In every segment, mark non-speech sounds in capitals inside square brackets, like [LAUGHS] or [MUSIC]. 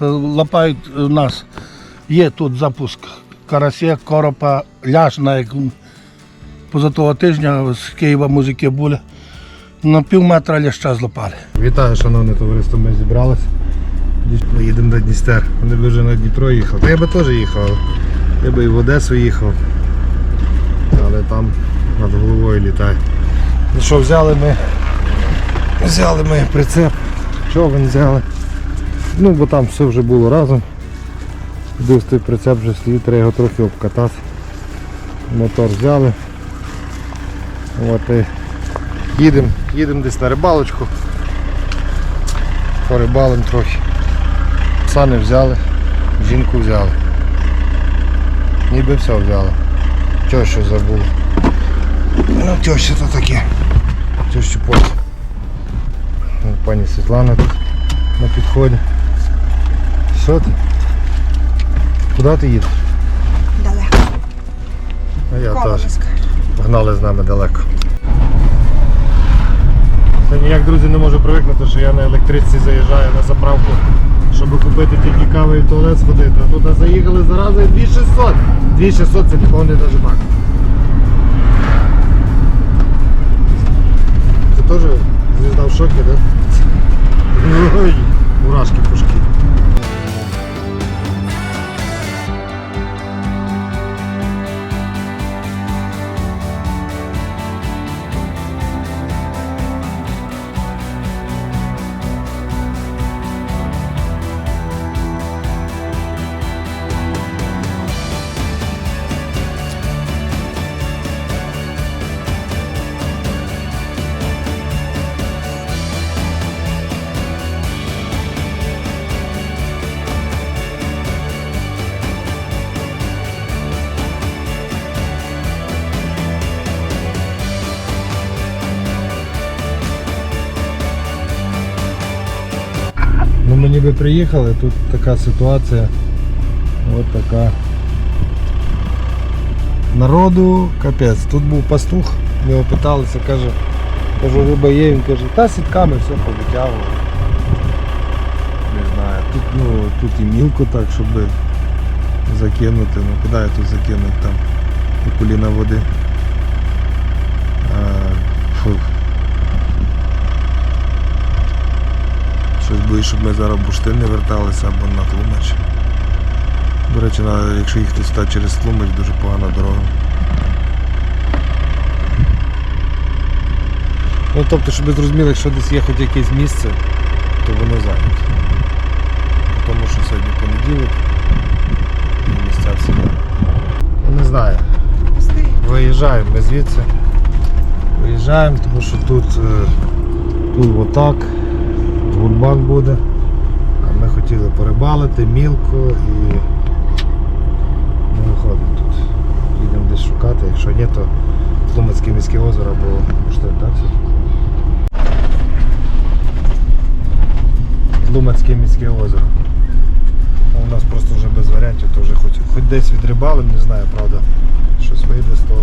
лапають у нас. Є тут запуск карася, коропа, ляшна, як поза того тижня з Києва музики були. На пів метра ляща злопали. Вітаю, шановне товариство, ми зібралися. Ми їдемо на Дністер. Вони б вже на Дніпро їхали. Я би теж їхав. Я би і в Одесу їхав. Але там над головою літає. Ну що, взяли ми. Взяли ми прицеп, човен взяли. Ну, бо там все вже було разом. Дивись, той прицеп вже стоїть, треба його трохи обкатати. Мотор взяли. От і їдемо, їдемо десь на рибалочку. Порибалим трохи. Пса не взяли, жінку взяли. Ніби все взяли. Тещу забули. Ну, теща то таке. Тещу потім. Пані Світлана тут на підході. Що ти? Куди ти їдеш? Далеко. А я теж. Колоска. Погнали з нами далеко. Це ніяк, друзі, не можу привикнути, що я на електричці заїжджаю на заправку, щоб купити тільки кави і туалет сходити. А туди заїхали зараза і 2600. 2600 це повний дожимак. Ти теж звізда в шокі, так? Да? Ой, мурашки пушки. Ніби приїхали, тут така ситуація. От така. Народу капець. Тут був пастух, його питалися, каже, кажу, риба є, він каже, та сітками все повитягував. Не знаю. Тут, ну, тут і мілко так, щоб закинути. Ну куди я тут закинути там по коліна води. А, фу. Боюсь, щоб ми зараз в бурштин не верталися або на Тлумач. До речі, якщо їхати сюди через Тлумач, дуже погана дорога. Ну тобто, щоб ви зрозуміли, якщо десь є хоч якесь місце, то воно зайняте. Тому що сьогодні понеділок і місця всі. Не знаю. Виїжджаємо ми звідси. Виїжджаємо, тому що тут, е, тут отак, гурбак буде. А ми хотіли порибалити мілко і не виходимо тут. Їдемо десь шукати, якщо ні, то Тлумацьке міське озеро або що так? Тлумацьке міське озеро. У нас просто вже без варіантів, то вже хоч, хоч десь відрибалимо, не знаю, правда, щось вийде з того.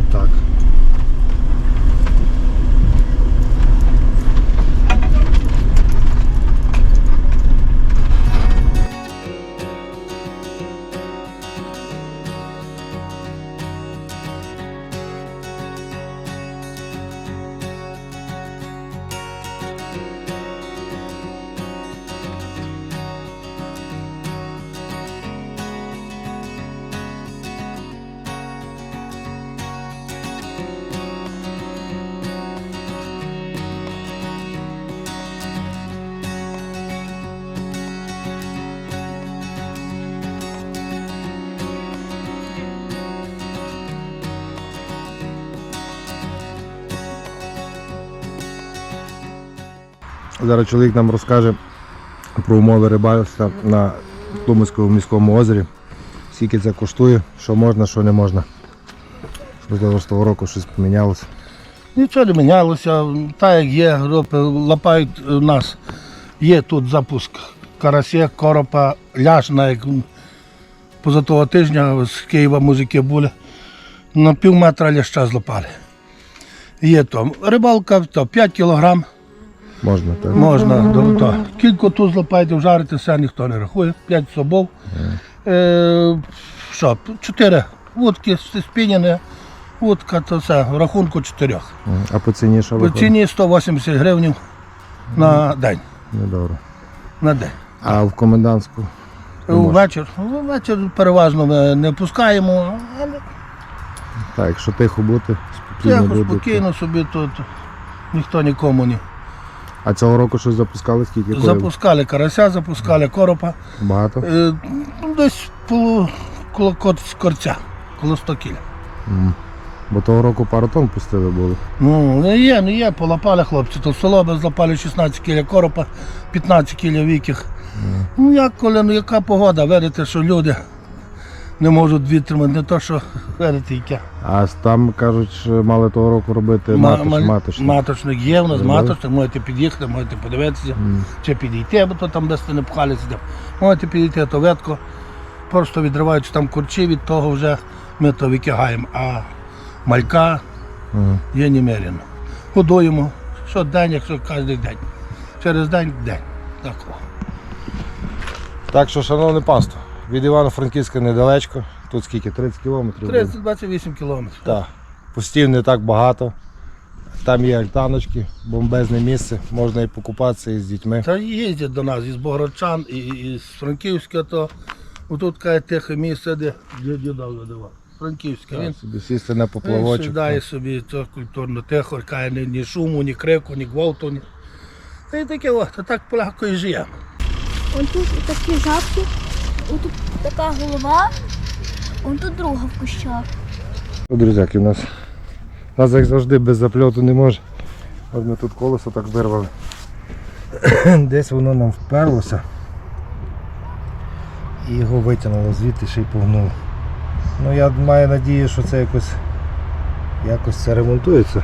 Отак. Зараз чоловік нам розкаже про умови рибальства на Тлумацькому міському озері. Скільки це коштує, що можна, що не можна. Можливо, з того року щось помінялося. Нічого не мінялося, так як є, лапають у нас. Є тут запуск карася, коропа, ляшна, як поза того тижня з Києва музики були. На пів метра ляща злопали. Є то рибалка, то 5 кілограм. Можна, так? Можна то. Кілько тут злопайтів жарити, все ніхто не рахує. П'ять собов. Е, що, чотири вудки спіняні, вудка, то все, в рахунку чотирьох. А по ціні що По виходить? ціні 180 гривень на день. Недобре. На день. А в комендантську? Увечір, увечір переважно ми не пускаємо, але Так, якщо тихо бути, спокійно тихо, буде. то- спокійно собі тут ніхто нікому не. А цього року щось запускали скільки? Коли? Запускали карася, запускали коропа. Багато? Е, ну, десь полу, коло кот- корця, коло 100 кіл. Мгм. Бо того року пару тонн пустили були. Ну, не є, не є, полапали хлопці. То солоби злапали 16 кіля коропа, 15 кіля віких. Ну як коли, ну яка погода, видите, що люди не можуть витримати, не то, що [LAUGHS] яке. А там кажуть, що мали того року робити Ма- маточ, ма- маточник. Маточник є, у нас Зробили? маточник, можете під'їхати, можете подивитися, Мгм. чи підійти, бо то там десь не пхалися. Там. Можете підійти, а то ветко, просто відриваючи там курчі, від того вже ми то викигаємо. А малька Мгм. є немерено. Годуємо щодень, якщо кожен день. Через день день. Так. Так що, шановне панство, від Івано-Франківська недалечко. Тут скільки? 30 кілометрів? буде? 30-28 кілометрів. Так. Пустів не так багато. Там є альтаночки, бомбезне місце, можна і покупатися і з дітьми. Та їздять до нас із Богородчан, і, і, з Франківська, то тут каже тихе місце, де дідо видавав. Франківська. Він, собі сісти на він сідає собі то культурно тихо, каже ні, ні шуму, ні крику, ні гвалту. Ні. Та й таке, о, та так полегко і живемо. Он тут такі жабки, тут така голова, он тут друга в кущах. Ну, Друзяки, у нас, у нас як завжди без запльоту не може. От ми тут колесо так вирвали. [COUGHS] Десь воно нам вперлося. І його витягнуло звідти ще й погнуло. Ну я маю надію, що це якось якось це ремонтується.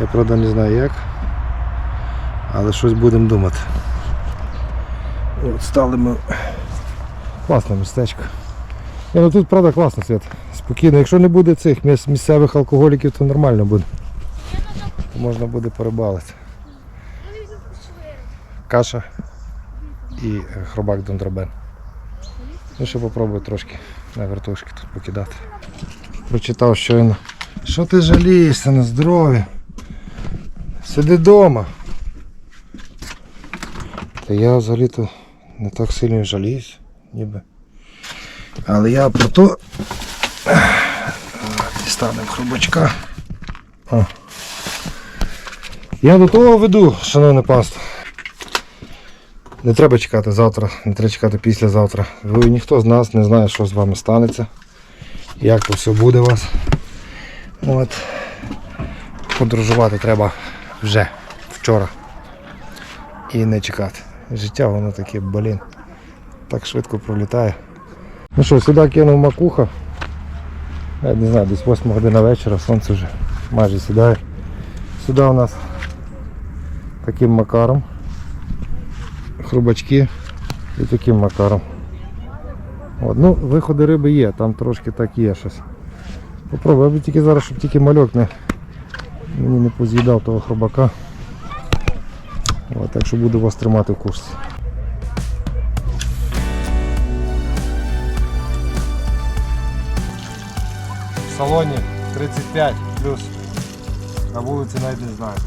Я правда не знаю як. Але щось будемо думати. От стали ми. Класне містечко. Ні, ну тут правда класно світ. Спокійно. Якщо не буде цих місцевих алкоголіків, то нормально буде. То можна буде порибалити. Каша і е, хробак дондробен. Ну ще попробую трошки на вертушки тут покидати. Прочитав щойно. Що ти жалієшся на здоров'я? Сиди вдома. Та я взагалі-то не так сильно жаліюсь, ніби. Але я про то дістанемо хробачка. О. Я до того веду, шановне панство. Не треба чекати завтра, не треба чекати післязавтра. Ви ніхто з нас не знає, що з вами станеться, як то все буде у вас. От. Подорожувати треба вже вчора. І не чекати. Життя воно таке, блін, так швидко пролітає. Ну що, сюди кинув макуха. Я не знаю, десь 8 година вечора, сонце вже майже сідає. Сюди у нас таким макаром. Хрубачки і таким макаром. От, ну, виходи риби є, там трошки так є щось. Попробую, аби тільки зараз, щоб тільки мальок не, мені не поз'їдав того хробака. От, так що буду вас тримати в курсі. Салоні 35 плюс. На вулиці навіть не знаю.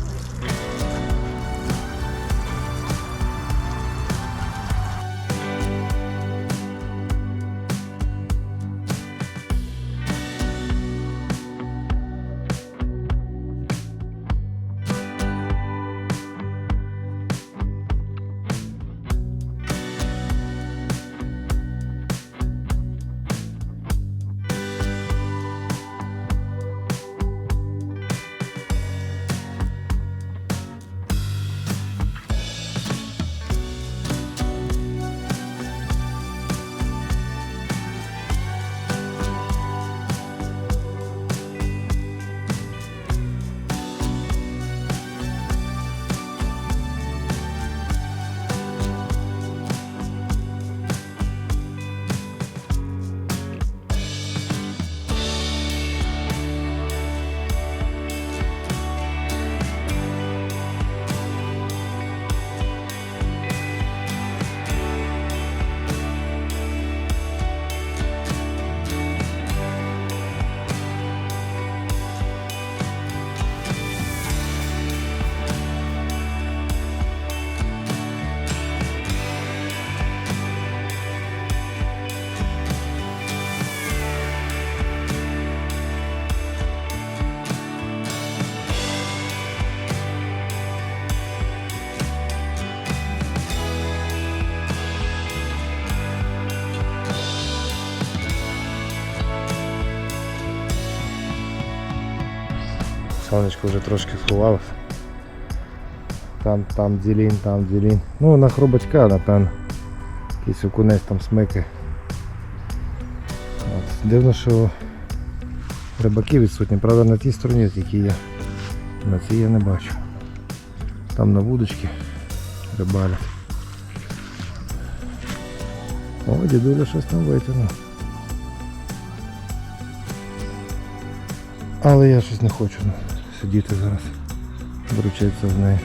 Сонечко вже трошки сховалося. Там, там дзілін, там дзілін. Ну, на хробачка, напевно. Якийсь окунець там смикає. От. Дивно, що рибаки відсутні, правда на тій стороні тільки є. На цій я не бачу. Там на вудочці рибалять. О, дідуля щось там витягнув. Але я щось не хочу сидіти зараз. Вручитися з нею.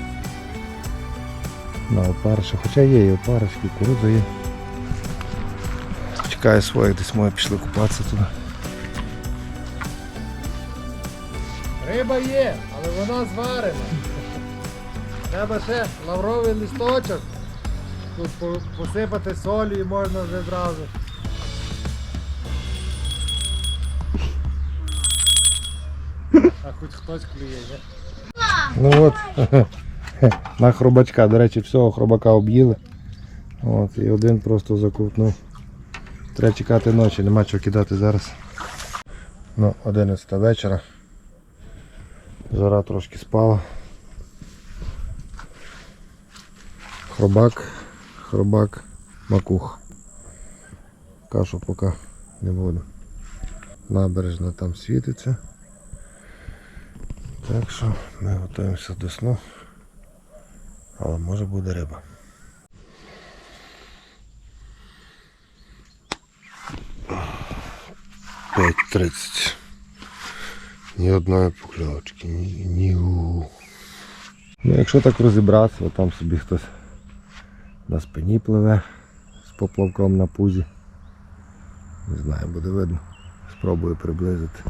На опариша. Хоча є і опариш, і кукурудза є. Чекаю своїх, десь моє пішли купатися туди. Риба є, але вона зварена. Треба ще лавровий листочок. Тут посипати солі і можна вже одразу. А хоч хтось клює, не? Ну от, [LAUGHS] на хробачка, до речі, всього хробака об'їли. От, і один просто заковтнув. Треба чекати ночі, нема чого кидати зараз. Ну, 11 вечора. Жара трошки спала. Хробак, хробак, макух. Кашу поки не буду. Набережна там світиться. Так що ми готуємося до сну. Але може буде риба. П'ять тридцять. Ні одної покльовочки, ні, ні. у. Ну якщо так розібратися, там собі хтось на спині пливе з поплавком на пузі. Не знаю, буде видно. Спробую приблизити.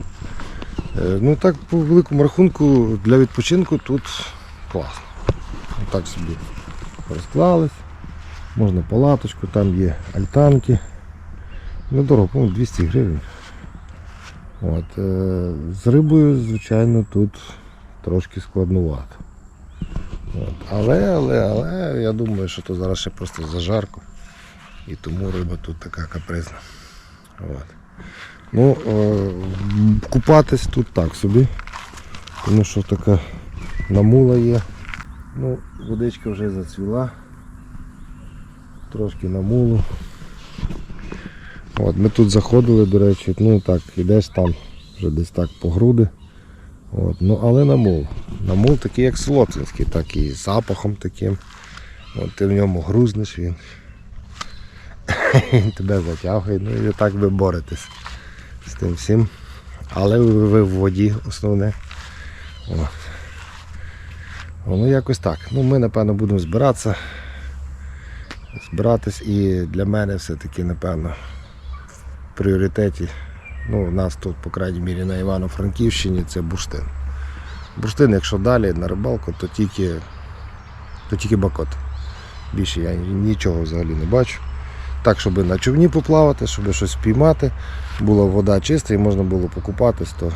Е, Ну так по великому рахунку для відпочинку тут класно. Так собі розклались. Можна палаточку, там є альтанки. Недорого, по 200 гривень. От, е, з рибою, звичайно, тут трошки складнувато. От. Але, але, але я думаю, що то зараз ще просто зажарко. І тому риба тут така капризна. От. Ну, е, купатись тут так собі. Тому що така намула є. Ну, водичка вже зацвіла. Трошки намулу. От, ми тут заходили, до речі, ну так, ідеш там вже десь так по груди. От, ну, але намул. Намул такий, як солотвинський, так і з запахом таким. От, ти в ньому грузнеш він. [LAUGHS] Він тебе затягує, ну і так ви боретесь з тим всім. Але в воді основне. От. Воно якось так. Ну, ми напевно будемо збиратися. Збиратись і для мене все-таки, напевно, в пріоритеті. Ну, у нас тут, по крайній мірі, на Івано-Франківщині це бурштин. Бурштин, якщо далі на рибалку, то тільки, то тільки бакот. Більше я нічого взагалі не бачу. Так, щоб на човні поплавати, щоб щось спіймати, була вода чиста і можна було покупатись, то,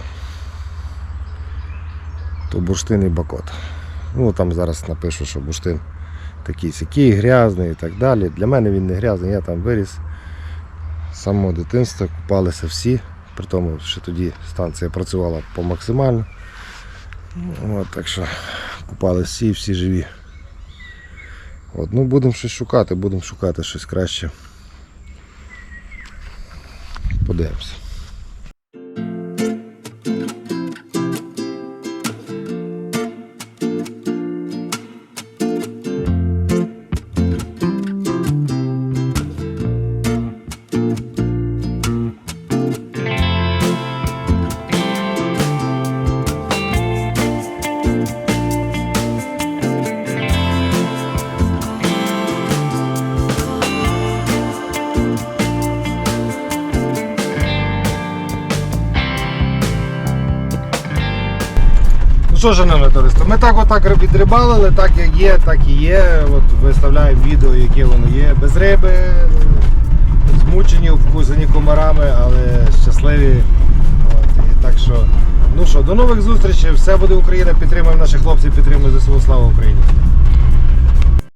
то бурштин і бакот. Ну там зараз напишу, що бурштин такий сякий, грязний і так далі. Для мене він не грязний, я там виріс з самого дитинства, купалися всі, при тому, що тоді станція працювала по максимально. От, так що купали всі, всі живі. От, ну будемо щось шукати, будемо шукати щось краще. Подивимося. Ну що, шановне товариство, ми так отак відрибалили, так як є, так і є. От виставляємо відео, яке воно є. Без риби, змучені, обкусані комарами, але щасливі. От, і так що, ну що, до нових зустрічей, все буде Україна, підтримуємо наших хлопців, підтримуємо ЗСУ, слава Україні.